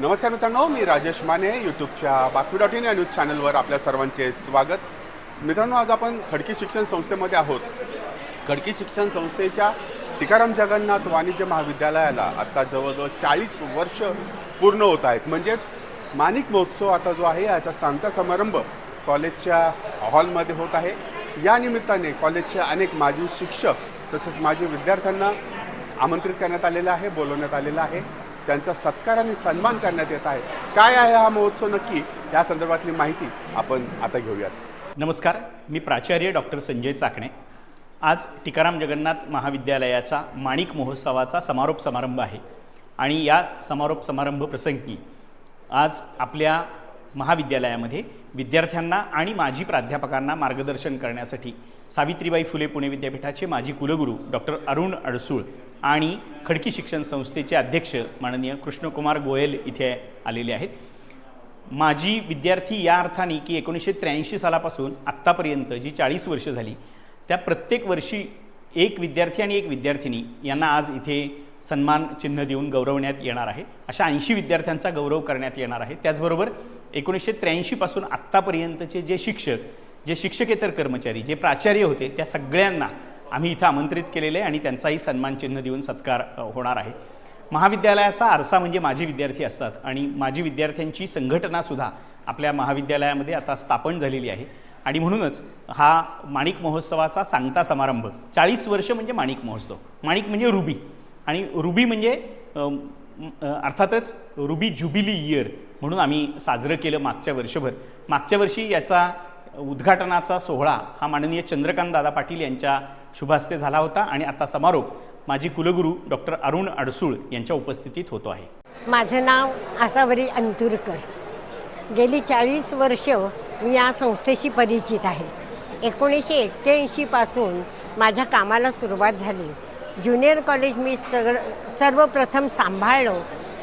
नमस्कार मित्रांनो मी राजेश माने यूट्यूबच्या बातमी डॉट इन या न्यूज चॅनलवर आपल्या सर्वांचे स्वागत. मित्रांनो आज आपण खडकी शिक्षण संस्थेमध्ये आहोत. खडकी शिक्षण संस्थेच्या टिकाराम जगन्नाथ वाणिज्य महाविद्यालयाला आत्ता जवळजवळ चाळीस वर्ष पूर्ण होत आहेत. म्हणजेच माणिक महोत्सव आता जो आहे याचा सांगता समारंभ कॉलेजच्या हॉलमध्ये होत आहे. या निमित्ताने कॉलेजचे अनेक माजी शिक्षक तसेच माजी विद्यार्थ्यांना आमंत्रित करण्यात आलेलं आहे बोलवण्यात आलेलं आहे. त्यांचा सत्कार आणि सन्मान करण्यात येत आहे. काय आहे हा महोत्सव नक्की? या संदर्भातली माहिती आपण आता घेऊयात. नमस्कार मी प्राचार्य डॉक्टर संजय चाकणे. आज टिकाराम जगन्नाथ महाविद्यालयाचा माणिक महोत्सवाचा समारोप समारंभ आहे. आणि या समारोप समारंभ प्रसंगी आज आपल्या महाविद्यालयामध्ये विद्यार्थ्यांना आणि माजी प्राध्यापकांना मार्गदर्शन करण्यासाठी सावित्रीबाई फुले पुणे विद्यापीठाचे माजी कुलगुरू डॉक्टर अरुण अडसूळ आणि खडकी शिक्षण संस्थेचे अध्यक्ष माननीय कृष्णकुमार गोयल इथे आलेले आहेत. माझी विद्यार्थी या अर्थाने की एकोणीसशे त्र्याऐंशी सालापासून आत्तापर्यंत जी चाळीस वर्ष झाली त्या प्रत्येक वर्षी एक विद्यार्थी आणि एक विद्यार्थिनी यांना आज इथे सन्मान चिन्ह देऊन गौरवण्यात येणार आहे. अशा ऐंशी विद्यार्थ्यांचा गौरव करण्यात येणार आहे. त्याचबरोबर एकोणीसशे त्र्याऐंशीपासून आत्तापर्यंतचे जे शिक्षक जे शिक्षकेतर कर्मचारी जे प्राचार्य होते त्या सगळ्यांना आम्ही इथं आमंत्रित केलेले आहे आणि त्यांचाही सन्मान चिन्ह देऊन सत्कार होणार आहे. महाविद्यालयाचा आरसा म्हणजे माजी विद्यार्थी असतात आणि माजी विद्यार्थ्यांची संघटनासुद्धा आपल्या महाविद्यालयामध्ये आता स्थापन झालेली आहे. आणि म्हणूनच हा माणिक महोत्सवाचा सांगता समारंभ चाळीस वर्ष म्हणजे माणिक महोत्सव. माणिक म्हणजे रुबी. आणि रुबी म्हणजे अर्थातच रुबी ज्युबिली इयर म्हणून आम्ही साजरं केलं मागच्या वर्षभर. मागच्या वर्षी याचा उद्घाटनाचा सोहळा हा माननीय चंद्रकांत दादा पाटील यांच्या शुभास्ते झाला होता आणि आता समारोप माजी कुलगुरू डॉक्टर अरुण अडसूळ यांच्या उपस्थितीत होतो आहे. माझं नाव आसावरी अंतुरकर. गेली चाळीस वर्ष मी या संस्थेशी परिचित आहे. एकोणीसशे एक्क्याऐंशीपासून माझ्या कामाला सुरुवात झाली. ज्युनियर कॉलेज मी सगळं सर्वप्रथम सांभाळलं.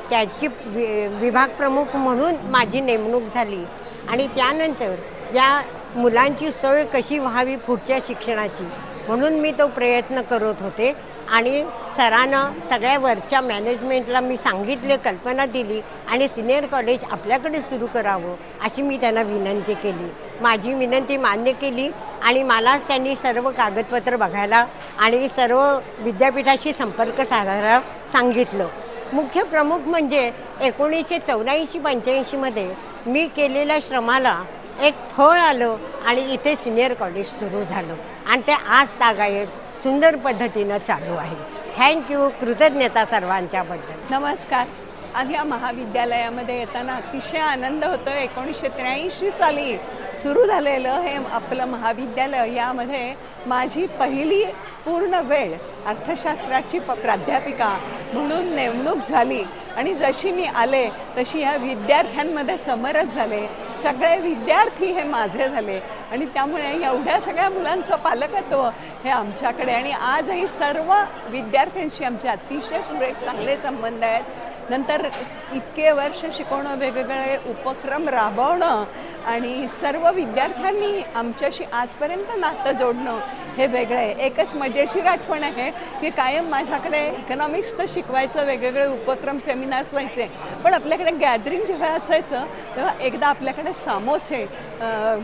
त्याची वि विभाग प्रमुख म्हणून माझी नेमणूक झाली. आणि त्यानंतर या मुलांची सोय कशी व्हावी पुढच्या शिक्षणाची म्हणून मी तो प्रयत्न करत होते. आणि सरानं सगळ्या वरच्या मॅनेजमेंटला मी सांगितले कल्पना दिली आणि सिनियर कॉलेज आपल्याकडे सुरू करावं अशी मी त्यांना विनंती केली. माझी विनंती मान्य केली आणि मलाच त्यांनी सर्व कागदपत्र बघायला आणि सर्व विद्यापीठाशी संपर्क साधायला सांगितलं. मुख्य प्रमुख म्हणजे एकोणीसशे चौऱ्याऐंशी पंच्याऐंशीमध्ये मी केलेल्या श्रमाला एक फळ आलं आणि इथे सिनियर कॉलेज सुरू झालं. आणि ते आज तागायत सुंदर पद्धतीनं चालू आहे. थँक्यू कृतज्ञता सर्वांच्याबद्दल नमस्कार. आज या महाविद्यालयामध्ये येताना अतिशय आनंद होतो एकोणीसशे त्र्याऐंशी साली सुरू झालेलं हे आपलं महाविद्यालय यामध्ये माझी पहिली पूर्ण वेळ अर्थशास्त्राची प प्राध्यापिका म्हणून नेमणूक झाली. आणि जशी मी आले तशी ह्या विद्यार्थ्यांमध्ये समरस झाले. सगळे विद्यार्थी हे माझे झाले. आणि त्यामुळे एवढ्या सगळ्या मुलांचं पालकत्व हे आमच्याकडे आणि आजही सर्व विद्यार्थ्यांशी आमचे अतिशय सुरेख चांगले संबंध आहेत. नंतर इतके वर्ष शिकवणं वेगवेगळे उपक्रम राबवणं आणि सर्व विद्यार्थ्यांनी आमच्याशी आजपर्यंत नातं जोडणं हे वेगळं आहे. एकच मजेशीर आठवण आहे की कायम माझ्याकडे इकॉनॉमिक्स तर शिकवायचं वेगवेगळे उपक्रम सेमिनार्स व्हायचे पण आपल्याकडे गॅदरिंग जेव्हा असायचं तेव्हा एकदा आपल्याकडे सामोसे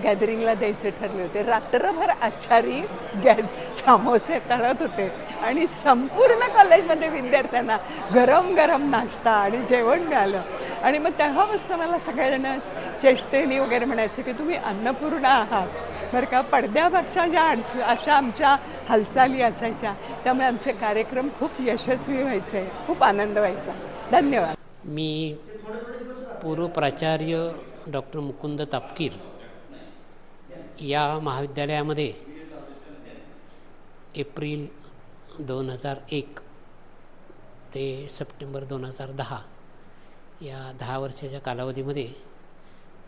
गॅदरिंगला द्यायचे ठरले होते. रात्रभर आचारी गॅ सामोसे तळत होते. आणि संपूर्ण कॉलेजमध्ये विद्यार्थ्यांना गरम गरम नाश्ता आणि जेवण मिळालं. आणि मग तेव्हापासून मला सगळेजण चेष्टेने वगैरे म्हणायचे की तुम्ही अन्नपूर्णा आहात. बरं का पडद्यामागच्या ज्या अडच अशा आमच्या हालचाली असायच्या त्यामुळे आमचे कार्यक्रम खूप यशस्वी व्हायचे खूप आनंद व्हायचा. धन्यवाद. मी पूर्व प्राचार्य डॉक्टर मुकुंद तापकीर या महाविद्यालयामध्ये एप्रिल दोन हजार एक ते सप्टेंबर दोन हजार दहा या दहा वर्षाच्या कालावधीमध्ये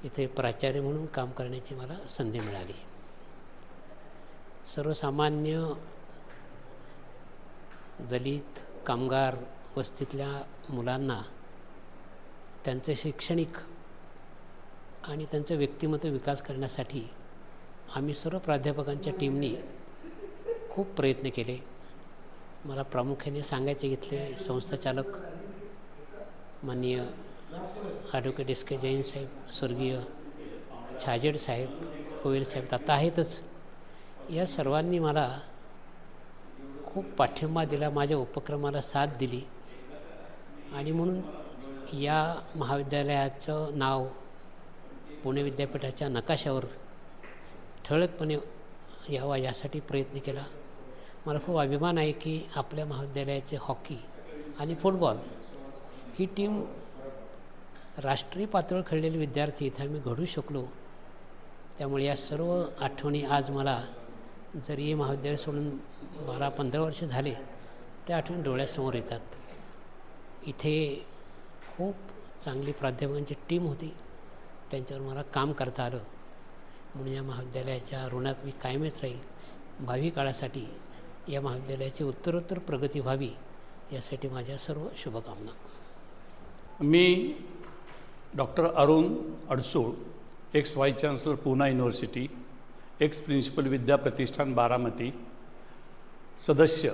इथे प्राचार्य म्हणून काम करण्याची मला संधी मिळाली. सर्वसामान्य दलित कामगार वस्तीतल्या मुलांना त्यांचं शैक्षणिक आणि त्यांचं व्यक्तिमत्व विकास करण्यासाठी आम्ही सर्व प्राध्यापकांच्या टीमनी खूप प्रयत्न केले. मला प्रामुख्याने सांगायचे घेतले संस्थाचालक माननीय advocate S K Jain Saheb स्वर्गीय छाजेड साहेब गोयल साहेब आता आहेतच. या सर्वांनी मला खूप पाठिंबा दिला माझ्या उपक्रमाला साथ दिली. आणि म्हणून या महाविद्यालयाचं नाव पुणे विद्यापीठाच्या नकाशावर ठळकपणे यावा यासाठी प्रयत्न केला. मला खूप अभिमान आहे की आपल्या महाविद्यालयाचे हॉकी आणि फुटबॉल ही टीम राष्ट्रीय पातळीवर खेळलेले विद्यार्थी इथं आम्ही घडू शकलो. त्यामुळे या सर्व आठवणी आज मला जरी हे महाविद्यालय सोडून बारा पंधरा वर्ष झाले त्या आठवणी डोळ्यासमोर येतात. इथे खूप चांगली प्राध्यापकांची टीम होती. त्यांच्यावर मला काम करता आलं. म्हणून या महाविद्यालयाच्या ऋणात मी कायमच राहील. भावी काळासाठी या महाविद्यालयाची उत्तरोत्तर प्रगती व्हावी यासाठी माझ्या सर्व शुभकामना. मी doctor Arun Adsul ex vice chancellor Poona university ex principal Vidya Pratishthan Baramati सदस्य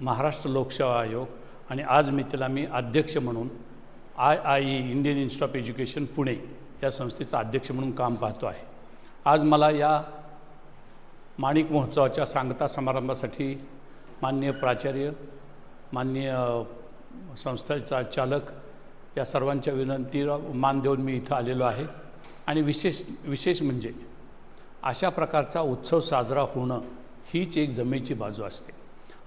महाराष्ट्र लोकसेवा आयोग आणि आज मी तिला मी अध्यक्ष म्हणून I I E Indian institute of education Pune या संस्थेचा अध्यक्ष म्हणून काम पाहतो आहे. आज मला या माणिक महोत्सवाच्या सांगता समारंभासाठी माननीय प्राचार्य माननीय संस्थेचा चालक या सर्वांच्या विनंतीला मान देऊन मी इथं आलेलो आहे. आणि विशेष विशेष म्हणजे अशा प्रकारचा उत्सव साजरा होणं हीच एक जमेची बाजू असते.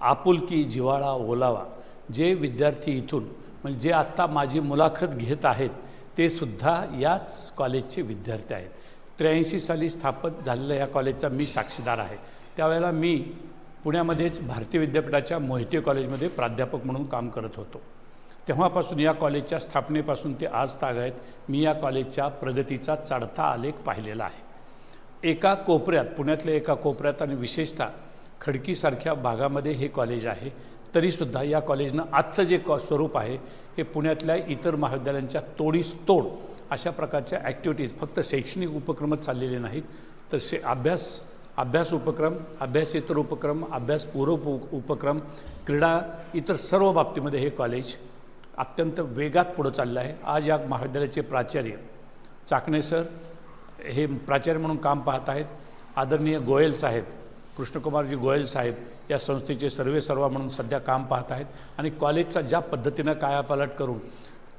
आपुलकी जिव्हाळा ओलावा जे विद्यार्थी इथून म्हणजे जे आत्ता माझी मुलाखत घेत आहेत ते सुद्धा याच कॉलेजचे विद्यार्थी आहेत. त्र्याऐंशी साली स्थापित झालेल्या या कॉलेजचा मी साक्षीदार आहे. त्यावेळेला मी पुण्यामध्येच भारतीय विद्यापीठाच्या मोहिते कॉलेजमध्ये प्राध्यापक म्हणून काम करत होतो. तेव्हापासून या कॉलेजच्या स्थापनेपासून ते आज ताग आहेत मी या कॉलेजच्या प्रगतीचा चढता आलेख पाहिलेला आहे. एका कोपऱ्यात पुण्यातल्या एका कोपऱ्यात आणि विशेषतः खडकीसारख्या भागामध्ये हे कॉलेज आहे तरीसुद्धा या कॉलेजनं आजचं जे कॉ स्वरूप आहे हे पुण्यातल्या इतर महाविद्यालयांच्या तोडीस तोड अशा प्रकारच्या ॲक्टिव्हिटीज फक्त शैक्षणिक उपक्रमच चाललेले नाहीत तर शे अभ्यास अभ्यास उपक्रम अभ्यासेतर उपक्रम अभ्यासपूर्व उप उपक्रम क्रीडा इतर सर्व बाबतीमध्ये हे कॉलेज अत्यंत वेगात पुढं चाललं आहे. आज या महाविद्यालयाचे प्राचार्य चाकणे सर हे प्राचार्य म्हणून काम पाहत आहेत. आदरणीय गोयल साहेब कृष्णकुमारजी गोयल साहेब या संस्थेचे सर्वे सर्वा म्हणून सध्या काम पाहत आहेत. आणि कॉलेजचा ज्या पद्धतीनं कायापालट करून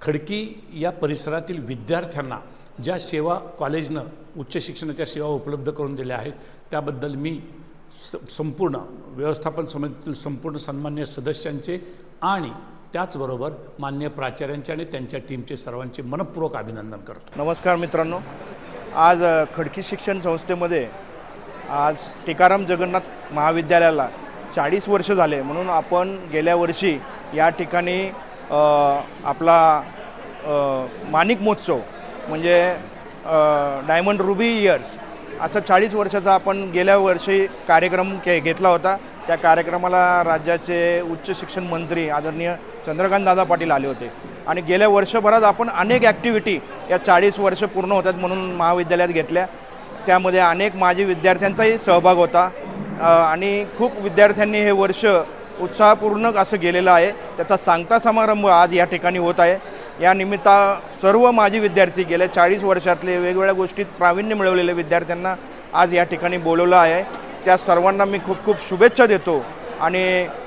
खडकी या परिसरातील विद्यार्थ्यांना ज्या सेवा कॉलेजनं उच्च शिक्षणाच्या सेवा उपलब्ध करून दिल्या आहेत त्याबद्दल मी स संपूर्ण व्यवस्थापन समितीतील संपूर्ण सन्मान्य सदस्यांचे आणि त्याचबरोबर मान्य प्राचार्यांचे आणि त्यांच्या टीमचे सर्वांचे मनपूर्वक अभिनंदन करतो. नमस्कार मित्रांनो. आज खडकी शिक्षण संस्थेमध्ये आज टिकाराम जगन्नाथ महाविद्यालयाला चाळीस वर्ष झाले. म्हणून आपण गेल्या वर्षी या ठिकाणी आपला माणिक महोत्सव म्हणजे डायमंड रुबी इयर्स असं चाळीस वर्षाचा आपण गेल्या वर्षी कार्यक्रम के घेतला होता. त्या कार्यक्रमाला राज्याचे उच्च शिक्षण मंत्री आदरणीय चंद्रकांत दादा पाटील आले होते. आणि गेल्या वर्षभरात आपण अनेक ॲक्टिव्हिटी या चाळीस वर्ष पूर्ण होतात म्हणून महाविद्यालयात घेतल्या. त्यामध्ये अनेक माजी विद्यार्थ्यांचाही सहभाग होता. आणि खूप विद्यार्थ्यांनी हे वर्ष उत्साहपूर्ण असं गेलेलं आहे. त्याचा सांगता समारंभ आज या ठिकाणी होत आहे. या निमित्ता सर्व माजी विद्यार्थी गेल्या चाळीस वर्षातले वेगवेगळ्या गोष्टीत प्रावीण्य मिळवलेल्या विद्यार्थ्यांना आज या ठिकाणी बोलवलं आहे. त्या सर्वांना मी खूप खूप शुभेच्छा देतो. आणि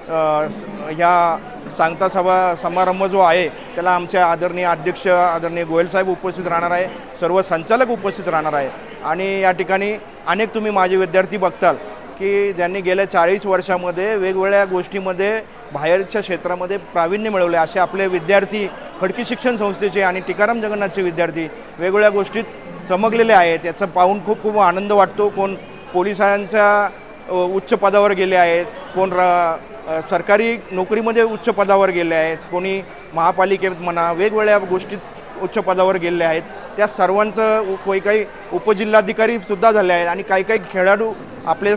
ह्या सांगता सभा समारंभ जो आहे त्याला आमचे आदरणीय अध्यक्ष आदरणीय गोयलसाहेब उपस्थित राहणार आहे. सर्व संचालक उपस्थित राहणार आहे. आणि या ठिकाणी अनेक तुम्ही माझे विद्यार्थी बघताल की ज्यांनी गेल्या चाळीस वर्षामध्ये वेगवेगळ्या गोष्टीमध्ये बाहेरच्या क्षेत्रामध्ये प्रावीण्य मिळवले. असे आपले विद्यार्थी खडकी शिक्षण संस्थेचे आणि टिकाराम जगन्नाथचे विद्यार्थी वेगवेगळ्या गोष्टीत चमकलेले आहेत. याचं पाहून खूप खूप आनंद वाटतो. कोण पोलिसांच्या उच्च पदावर गेले आहेत. कोण र सरकारी नोकरीमध्ये उच्च पदावर गेले आहेत. कोणी महापालिकेत म्हणा वेगवेगळ्या गोष्टीत उच्च पदावर गेले आहेत. त्या सर्वांचं काही काही उपजिल्हाधिकारीसुद्धा झाले आहेत. आणि काही काही खेळाडू आपले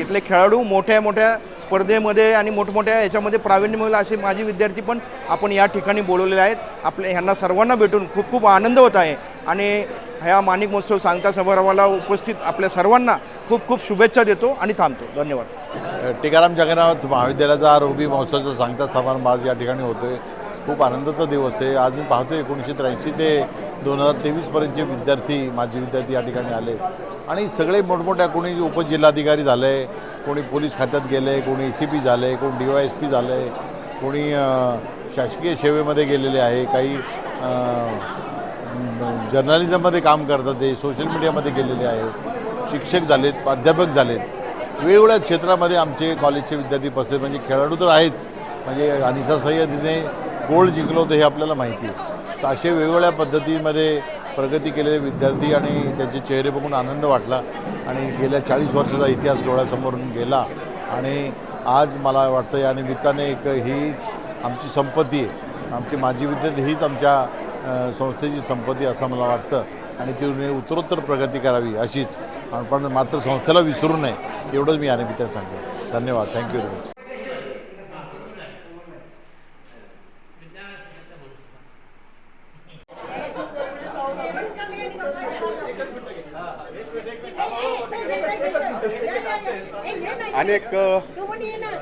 इथले खेळाडू मोठ्या मोठ्या स्पर्धेमध्ये आणि मोठमोठ्या याच्यामध्ये प्रावीण्य मिळवलं असे माझे विद्यार्थी पण आपण या ठिकाणी बोलवलेले आहेत. आपले ह्यांना सर्वांना भेटून खूप खूप आनंद होत आहे. आणि ह्या माणिक महोत्सव सांगता समारंभाला उपस्थित आपल्या सर्वांना खूप खूप शुभेच्छा देतो आणि थांबतो. धन्यवाद. टिकाराम जगन्नाथ महाविद्यालयाचा रुबी महोत्सवाचा सांगता समारंभ आज या ठिकाणी होतोय. खूप आनंदाचा दिवस आहे. आज मी पाहतो एकोणीसशे त्र्याऐंशी ते दोन हजार तेवीसपर्यंतचे विद्यार्थी माजी विद्यार्थी या ठिकाणी आले. आणि सगळे मोठमोठ्या कोणी उपजिल्हाधिकारी झाले कोणी पोलीस खात्यात गेले कोणी ए सी पी झाले कोणी डी वाय एस पी झाले कोणी शासकीय सेवेमध्ये गेलेले आहे. काही अ, जर्नलिझममध्ये काम करतात ते सोशल मीडियामध्ये गेलेले आहेत. शिक्षक झालेत प्राध्यापक झालेत. वेगवेगळ्या क्षेत्रामध्ये आमचे कॉलेजचे विद्यार्थी बसले म्हणजे खेळाडू तर आहेच. म्हणजे अनिसा सय्यद गोल्ड जिंकलं होतं हे आपल्याला माहिती आहे. तर असे वेगवेगळ्या पद्धतीमध्ये प्रगती केलेले विद्यार्थी आणि त्यांचे चेहरे बघून आनंद वाटला. आणि गेल्या चाळीस वर्षाचा इतिहास डोळ्यासमोरून गेला. आणि आज मला वाटतं या निमित्ताने एक हीच आमची संपत्ती आहे. आमची माजी विद्यार्थी हीच आमच्या संस्थेची संपत्ती असं मला वाटतं. आणि तिने उत्तरोत्तर प्रगती करावी अशीच. पण मात्र संस्थेला विसरू नये. एवढंच मी या सांगतो धन्यवाद. थँक्यू व्हेरी मच अनेक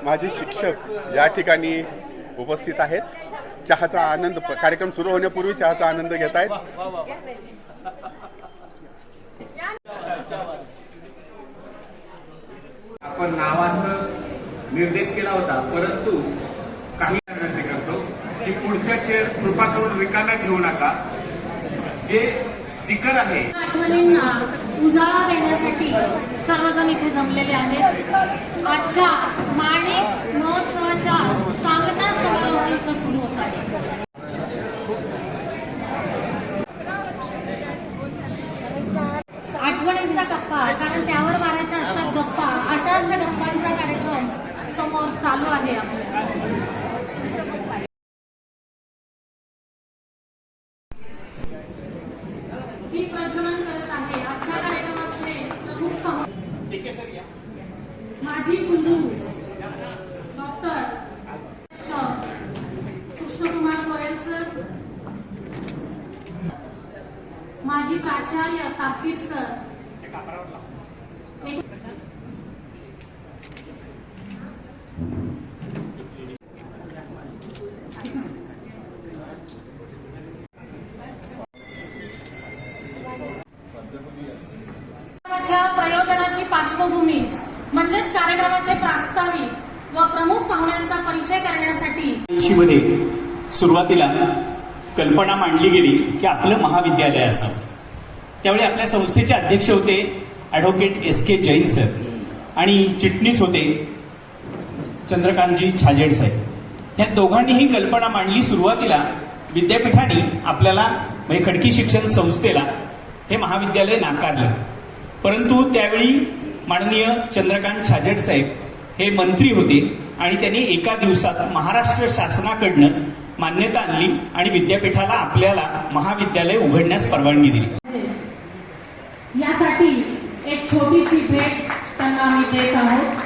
माझे शिक्षक या ठिकाणी उपस्थित आहेत. चहाचा आनंद कार्यक्रम सुरू होण्यापूर्वी चहाचा आनंद घेत आहेत. आपण नावाचं निर्देश केला होता परंतु काही विनंती करतो. की पुढच्या चेअर कृपा करून रिकाम्या ठेवू नका. जे स्टिकर आहे. आठवणींना उजाळा देण्यासाठी सर्वजण इथे जमलेले आहेत. आजच्या माणिक महोत्सवाच्या सांगता समारोह इथं सुरू होत आहे आठवणींचा गप्पा कारण त्यावर मारायच्या असतात गप्पा अशाच गप्पांचा कार्यक्रम समोर चालू आहे आपल्या ती प्रज्वलन करत आहे आजच्या कार्यक्रमाचे प्रमुख पाहुणे माझी कुंडू डॉक्टर कृष्णकुमार गोयल सर माजी प्राचार्य तापकीर सर एक- कार्यक्रमाच्या प्रयोजनाची पार्श्वभूमीच म्हणजेच कार्यक्रमाचे प्रास्ताविक व प्रमुख पाहुण्यांचा परिचय करण्यासाठी. ऐंशीमध्ये सुरुवातीला कल्पना मांडली गेली की आपलं महाविद्यालय असावं. त्यावेळी आपल्या संस्थेचे अध्यक्ष होते advocate S K Jain sir आणि चिटणीस होते चंद्रकांतजी छाजेड साहेब. या दोघांनी ही कल्पना मांडली सुरुवातीला विद्यापीठाने आपल्याला म्हणजे खडकी शिक्षण संस्थेला हे महाविद्यालय नाकारलं. परंतु त्यावेळी माननीय चंद्रकांत छाजेड साहेब हे मंत्री होते आणि त्यांनी एका दिवसात महाराष्ट्र शासनाकडनं मान्यता आणली आणि विद्यापीठाला आपल्याला महाविद्यालय उघडण्यास परवानगी दिली. यासाठी एक छोटीशी भेट त्यांना आम्ही देत आहोत.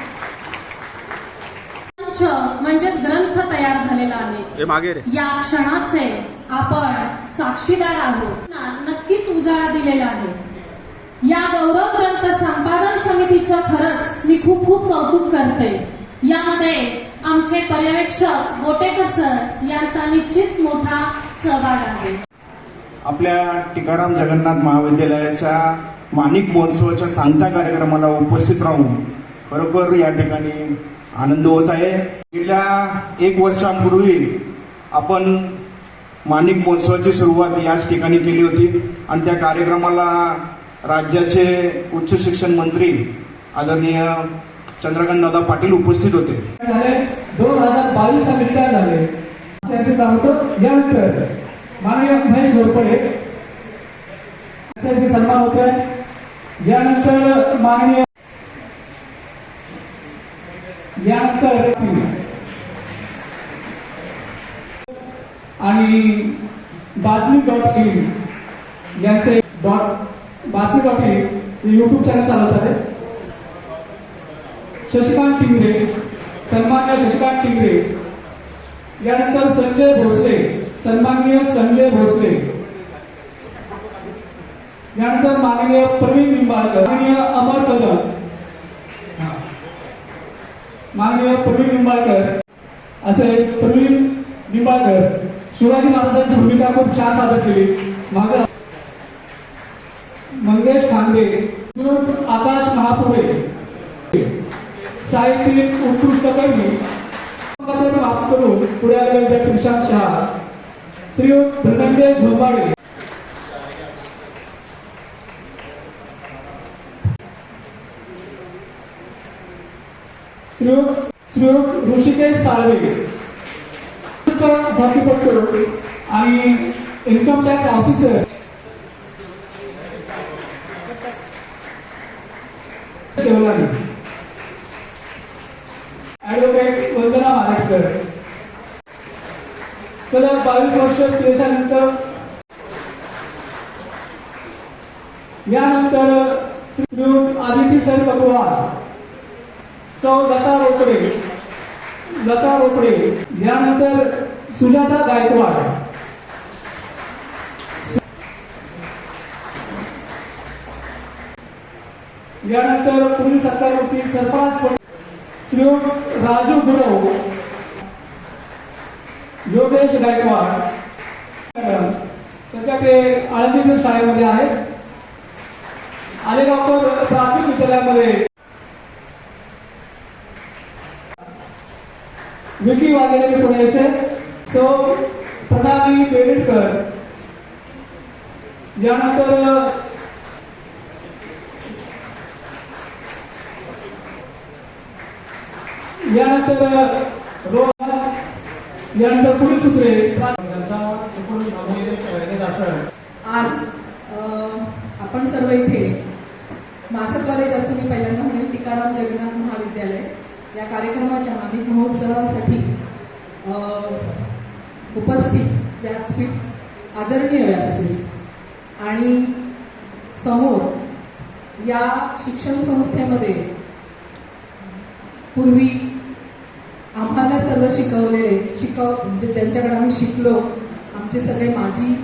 म्हणजेच ग्रंथ तयार झालेला आहे. हे मागे रे. या क्षणाचे आपण साक्षीदार आहोत. ना, नक्कीच उजाळा दिलेला आहे. या गौरव ग्रंथ संपादन समितीचं खरंच मी खूप खूप कौतुक करते. यामध्ये आमचे पर्यवेक्षक मोटेकर सर यांचा निश्चित मोठा सहभाग आहे. आपल्या टिकाराम जगन्नाथ महाविद्यालयाच्या माणिक महोत्सवाच्या सांगता कार्यक्रमाला उपस्थित राहून खरोखर या ठिकाणी आनंद होत आहे. गेल्या एक वर्षापूर्वी आपण माणिक महोत्सवाची सुरुवात याच ठिकाणी केली होती आणि त्या कार्यक्रमाला राज्याचे उच्च शिक्षण मंत्री आदरणीय चंद्रकांत दादा पाटील उपस्थित होते. दोन हजार बावीस चा रिटायर झाले. त्यांचं काम होतं. यानंतर माननीय महेश घोरपडे त्यांचे सन्मान आहे. यानंतर माननीय यानंतर आणि बातमी डॉट इन यांचे dot Batmi dot YouTube channel चालवत आहे शशिकांत टिंगरे सन्मान्य शशिकांत टिंगरे. यानंतर संजय भोसले सन्माननीय संजय भोसले. यानंतर माननीय प्रवीण निंबाळकर माननीय अमर कदम. माननीय प्रवीण निंबाळकर असे प्रवीण निंबाळकर शिवाजी महाराजांची भूमिका खूप छान सादर केली. माझं मंगेश खांदे आकाश महापुरे. साहित्यिक उत्कृष्ट कवी माफ करून पुढे आलेले विद्यार्थी विशांत शहा. श्री धनंजय झोंबाडे. श्री श्री ऋषिकेश साळवे. हॉकीपट्टू आणि income tax officer Devlani advocate Vandana Maharajkar सलग बावीस वर्ष केल्यानंतर यानंतर श्रीयुत आदिती सर पटवार सौ लता रोकडे लता रोकडे यानंतर सुजाता गायकवाड यानंतर पुढील सत्तावरती सरपंच श्री राजू गुरव योगेश गायकवाड. सध्या ते आळंदीतील शाळेमध्ये आहेत. आलेगावकर प्राथमिक विद्यालयामध्ये. विकी वाघेरे पुढे यायचे सो प्रणाली बेडेडकर यानंतर यानंतर रोहन यानंतर पुढील सूत्रे आज आपण सर्व इथे मासक कॉलेज असं मी पहिल्यांदा म्हणेल टिकाराम जगन्नाथ महाविद्यालय या कार्यक्रमाच्या मानिक महोत्सवासाठी उपस्थित व्यासपीठ आदरणीय व्यासपीठ आणि समोर या शिक्षण संस्थेमध्ये पूर्वी आम्हाला सर्व शिकवलेले शिकव म्हणजे ज्यांच्याकडे आम्ही शिकलो आमचे सगळे माजी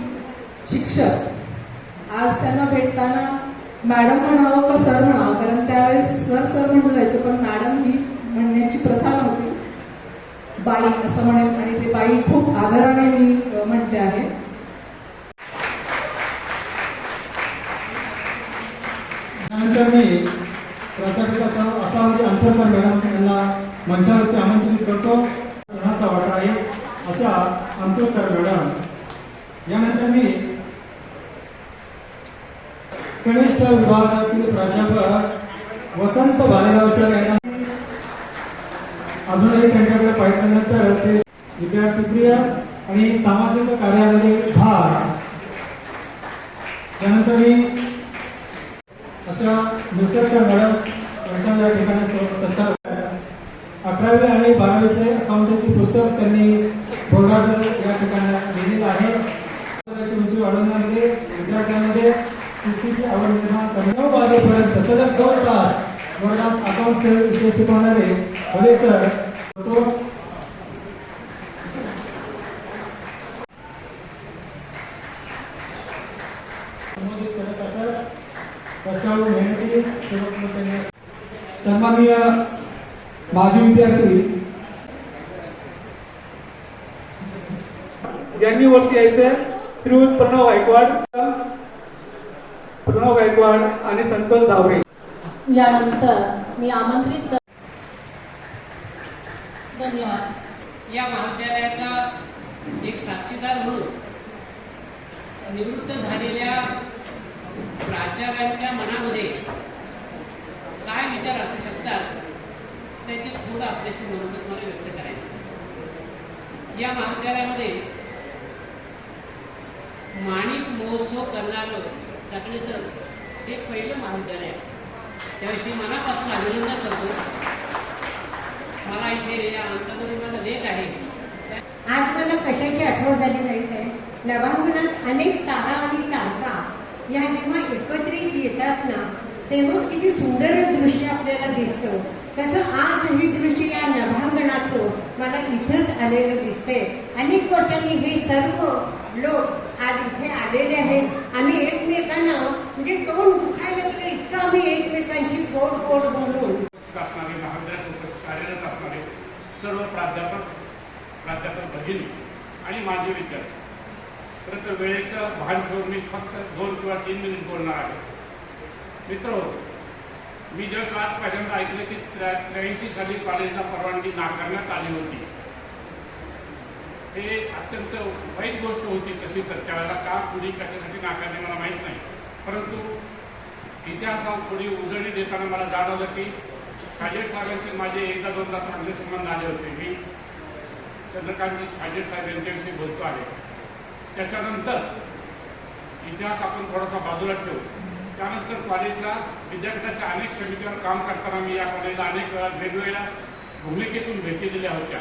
शिक्षक आज त्यांना भेटताना मॅडम म्हणावं का सर म्हणावं? कारण त्यावेळेस सर सर म्हणलं जायचं पण मॅडम ही म्हणण्याची प्रथा नव्हती. बाई असं म्हणेल आणि ते बाई खूप आदराने मी म्हणते आहे. त्यानंतर मी प्राध्यापिका असा- म्हणजे अंतरकर मॅडम यांना मंचावरती आमंत्रित करतो. सणाचा वाटा आहे अशा अंतोत्तर मॅडम यानंतर मी कनिष्ठ विभागातील प्राध्यापक वसंत भालेराव सर यांना अजूनही त्यांच्याकडे पाहिल्यानंतर ते विद्यार्थी प्रिय आणि सामाजिक कार्यामध्ये भाग. त्यानंतर मी अशा निसर्ग मॅडम यांच्या या ठिकाणी सत्ता अकरावी आणि बारावीचे अकाउंटन्सी पुस्तक त्यांनी बोर्डाचं या ठिकाणी लिहिलेलं आहे. उंची वाढवण्यामध्ये विद्यार्थ्यांमध्ये कुस्तीची आवड निर्माण करणे. नऊ वाजेपर्यंत सलग दोन तास बोर्डात अकाउंटचे विषय शिकवणारे भले सर तो करत असत. कष्टाळू मेहनती सेवक सन्माननीय माजी विद्यार्थी. ज्यांनी वरती यायचे श्रीयुत प्रणव गायकवाड प्रणव गायकवाड आणि संतोष धावरे. यानंतर मी आमंत्रित कर धन्यवाद. या महाविद्यालयाचा एक साक्षीदार म्हणून निवृत्त झालेल्या प्राचार्यांच्या मनामध्ये काय विचार असू शकतात? त्याचे थोडं आपल्याशी म्हणून तुम्हाला व्यक्त करायचं. या महाविद्यालयामध्ये माणिक महोत्सव करणारं टाकणे सर हे पहिलं महाविद्यालय आहे. त्याविषयी मनापासून अभिनंदन करतो. मला इथे या अंकामध्ये माझा लेख आहे. आज मला कशाची आठवण झाली नाही आहे? नभांगणात अनेक तारा आणि तारका या जेव्हा एकत्रित येतात ना तेव्हा किती सुंदर दृश्य आपल्याला दिसतं. तसं आज ही दृश्य या नभांगणाचं मला इथंच आलेलं दिसतंय. अनेक वर्षांनी हे सर्व लोक आज इथे आलेले आहेत. आम्ही एकमेकांना म्हणजे तोंड दुखायला लागलं इतकं आम्ही एकमेकांशी गोड गोड बोलून. असणारे महाविद्यालयात उपस्थित कार्यरत असणारे सर्व प्राध्यापक प्राध्यापक भगिनी आणि माझे विद्यार्थी. खरं तर वेळेचं भान ठेवून मी फक्त दोन किंवा तीन मिनिट बोलणार आहे. मित्र मी जस्ट आज पहिल्यांदा ऐकलं की त्र्याऐंशी साली कॉलेजला परवानगी नाकारण्यात आली होती. हे अत्यंत वाईट गोष्ट होती कशी तर त्यावेळेला का कुणी कशासाठी नाकारली मला माहीत नाही. परंतु इतिहासावर थोडी उजळणी देताना मला जाणवलं की छाजेड साहेबांचे माझे एकदा दोनदा चांगले संबंध आले होते. मी चंद्रकांतजी छाजेड साहेब यांच्याविषयी बोलतो आहे. त्याच्यानंतर इतिहास आपण थोडासा बाजूला ठेवू. त्यानंतर कॉलेजला विद्यापीठाच्या अनेक समितीवर काम करताना मी या कॉलेजला अनेक वेळा वेगवेगळ्या भूमिकेतून भेटी दिल्या होत्या.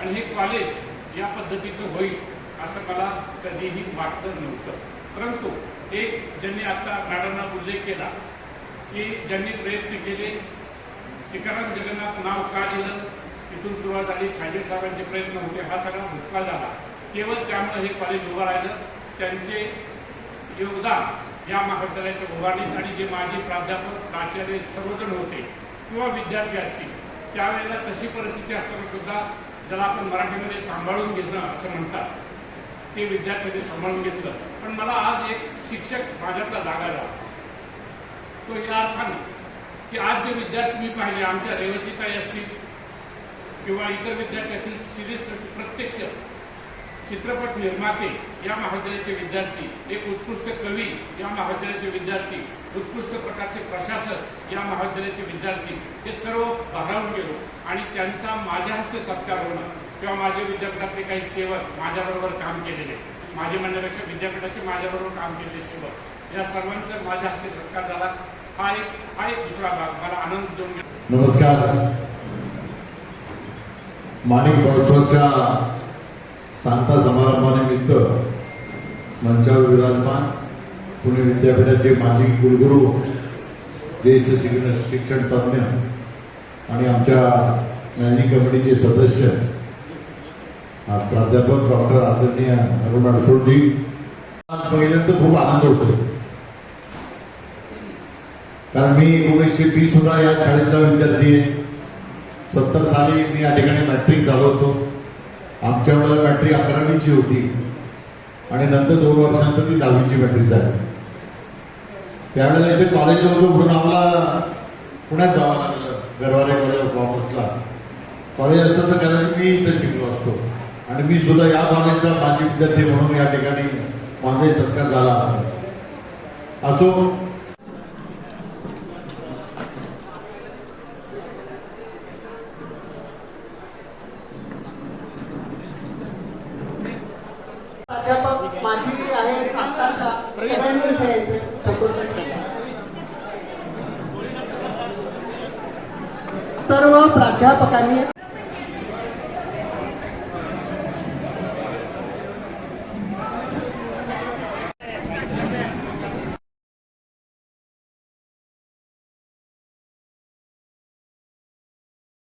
आणि हे कॉलेज या पद्धतीचं होईल असं मला कधीही वाटलं नव्हतं. परंतु एक ज्यांनी आता मॅडमना उल्लेख केला की ज्यांनी प्रयत्न केले टिकाराम जगन्नाथ नाव का दिलं तिथून सुरुवात झाली छाजे साहेबांचे प्रयत्न होते हा सगळा भूतकाळ झाला. केवळ त्यामुळे हे कॉलेज उभं राहिलं. त्यांचे योगदान या महाविद्यालयाच्या उभारणीत आणि जे माजी प्राध्यापक प्राचार्य सर्वजण होते किंवा विद्यार्थी असतील त्यावेळेला तशी परिस्थिती असताना सुद्धा ज्याला आपण मराठीमध्ये सांभाळून घेणं असं म्हणतात. ते विद्यार्थ्यांनी सांभाळून घेतलं. पण मला आज एक शिक्षक माझ्यातला जागा झाला. तो या अर्थाने की आज जे विद्यार्थी मी पाहिले आमच्या रेवतीताई असतील किंवा इतर विद्यार्थी असतील सिरियस प्रत्यक्ष चित्रपट निर्माते या महाविद्यालयाचे विद्यार्थी एक उत्कृष्ट कवी या महाविद्यालयाचे विद्यार्थी उत्कृष्ट प्रकारचे प्रशासक या महाविद्यालयाचे विद्यार्थी हे सर्व भारावून गेलो. आणि त्यांचा माझ्या हस्ते सत्कार होणं किंवा माझे विद्यापीठातले काही सेवक माझ्याबरोबर काम केलेले माझे म्हणण्यापेक्षा विद्यापीठाचे माझ्याबरोबर काम केलेले सेवक या सर्वांचा माझ्या हस्ते सत्कार झाला. हा एक हा एक दुसरा भाग. मला आनंद देऊन नमस्कार. माणिक सांगता समारंभानिमित्त मंचावर विराजमान पुणे विद्यापीठाचे माजी कुलगुरू ज्येष्ठ शिक्षण शिक्षण तज्ज्ञ आणि आमच्या मॅनेजिंग कमिटीचे सदस्य प्राध्यापक डॉक्टर आदरणीय अरुण अडसोडजी पहिल्यांदा खूप आनंद होतो कारण मी एकोणीसशे वीस सुद्धा या शाळेचा विद्यार्थी आहे. सत्तर साली मी या ठिकाणी मॅट्रिक चालवतो आमच्या वेळेला बॅटरी अकरावीची होती. आणि नंतर दोन वर्षानंतर ती दहावीची बॅटरी झाली. त्यावेळेला इथे कॉलेज होतो म्हणून आम्हाला पुण्यात जावं लागलं. गरवारे कॉलेज कॉमर्सला कॉलेज असतं तर कदाचित मी इथं शिकलो असतो. आणि मी सुद्धा या कॉलेजचा माजी विद्यार्थी म्हणून या ठिकाणी माझाही सत्कार झाला असो